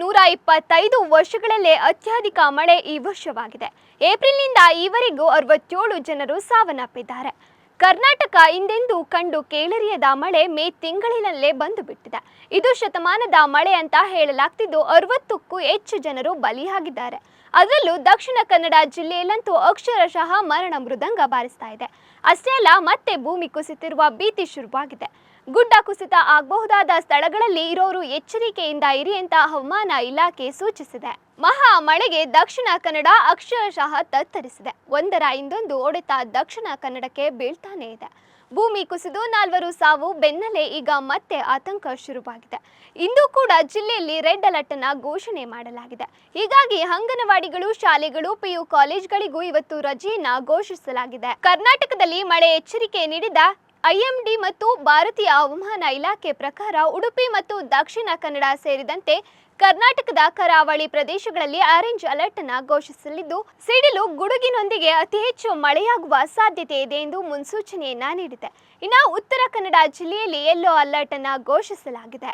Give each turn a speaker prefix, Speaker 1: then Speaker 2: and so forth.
Speaker 1: ನೂರ ಇಪ್ಪತ್ತೈದು ವರ್ಷಗಳಲ್ಲೇ ಅತ್ಯಧಿಕ ಮಳೆ ಈ ವರ್ಷವಾಗಿದೆ. ಏಪ್ರಿಲ್ನಿಂದ ಈವರೆಗೂ ಅರವತ್ತೇಳು ಜನರು ಸಾವನ್ನಪ್ಪಿದ್ದಾರೆ. ಕರ್ನಾಟಕ ಹಿಂದೆಂದೂ ಕಂಡು ಕೇಳರಿಯದ ಮಳೆ ಮೇ ತಿಂಗಳಿನಲ್ಲೇ ಬಂದು ಬಿಟ್ಟಿದೆ ಇದು ಶತಮಾನದ ಮಳೆ ಅಂತ ಹೇಳಲಾಗ್ತಿದ್ದು ಅರವತ್ತಕ್ಕೂ ಹೆಚ್ಚು ಜನರು ಬಲಿಯಾಗಿದ್ದಾರೆ. ಅದರಲ್ಲೂ ದಕ್ಷಿಣ ಕನ್ನಡ ಜಿಲ್ಲೆಯಲ್ಲಂತೂ ಅಕ್ಷರಶಃ ಮರಣ ಮೃದಂಗ ಬಾರಿಸ್ತಾ ಇದೆ. ಅಷ್ಟೇ ಅಲ್ಲ, ಮತ್ತೆ ಭೂಮಿ ಕುಸಿತಿರುವ ಭೀತಿ ಶುರುವಾಗಿದೆ. ಗುಡ್ಡ ಕುಸಿತ ಆಗಬಹುದಾದ ಸ್ಥಳಗಳಲ್ಲಿ ಇರೋರು ಎಚ್ಚರಿಕೆಯಿಂದ ಇರಿ ಅಂತ ಹವಾಮಾನ ಇಲಾಖೆ ಸೂಚಿಸಿದೆ. ಮಹಾ ಮಳೆಗೆ ದಕ್ಷಿಣ ಕನ್ನಡ ಅಕ್ಷರಶಃ ತತ್ತರಿಸಿದೆ. ಒಂದರ ಇಂದೊಂದು ಒಡೆತ ದಕ್ಷಿಣ ಕನ್ನಡಕ್ಕೆ ಬೀಳ್ತಾನೇ ಇದೆ. ಭೂಮಿ ಕುಸಿದು ನಾಲ್ವರು ಸಾವು, ಬೆನ್ನಲ್ಲೇ ಈಗ ಮತ್ತೆ ಆತಂಕ ಶುರುವಾಗಿದೆ. ಇಂದು ಕೂಡ ಜಿಲ್ಲೆಯಲ್ಲಿ ರೆಡ್ ಅಲರ್ಟ್ ಅನ್ನ ಘೋಷಣೆ ಮಾಡಲಾಗಿದೆ. ಹೀಗಾಗಿ ಅಂಗನವಾಡಿಗಳು, ಶಾಲೆಗಳು, ಪಿಯು ಕಾಲೇಜ್ಗಳಿಗೂ ಇವತ್ತು ರಜೆಯನ್ನ ಘೋಷಿಸಲಾಗಿದೆ. ಕರ್ನಾಟಕದಲ್ಲಿ ಮಳೆ ಎಚ್ಚರಿಕೆ ನೀಡಿದ ಐಎಂಡಿ ಮತ್ತು ಭಾರತೀಯ ಹವಾಮಾನ ಇಲಾಖೆ ಪ್ರಕಾರ ಉಡುಪಿ ಮತ್ತು ದಕ್ಷಿಣ ಕನ್ನಡ ಸೇರಿದಂತೆ ಕರ್ನಾಟಕದ ಕರಾವಳಿ ಪ್ರದೇಶಗಳಲ್ಲಿ ಆರೆಂಜ್ ಅಲರ್ಟ್ ಅನ್ನು ಘೋಷಿಸಲಿದ್ದು, ಸಿಡಿಲು ಗುಡುಗಿನೊಂದಿಗೆ ಅತಿ ಹೆಚ್ಚು ಮಳೆಯಾಗುವ ಸಾಧ್ಯತೆ ಇದೆ ಎಂದು ಮುನ್ಸೂಚನೆಯನ್ನ ನೀಡಿದೆ. ಇನ್ನು ಉತ್ತರ ಕನ್ನಡ ಜಿಲ್ಲೆಯಲ್ಲಿ ಯೆಲ್ಲೋ ಅಲರ್ಟ್ ಅನ್ನು ಘೋಷಿಸಲಾಗಿದೆ.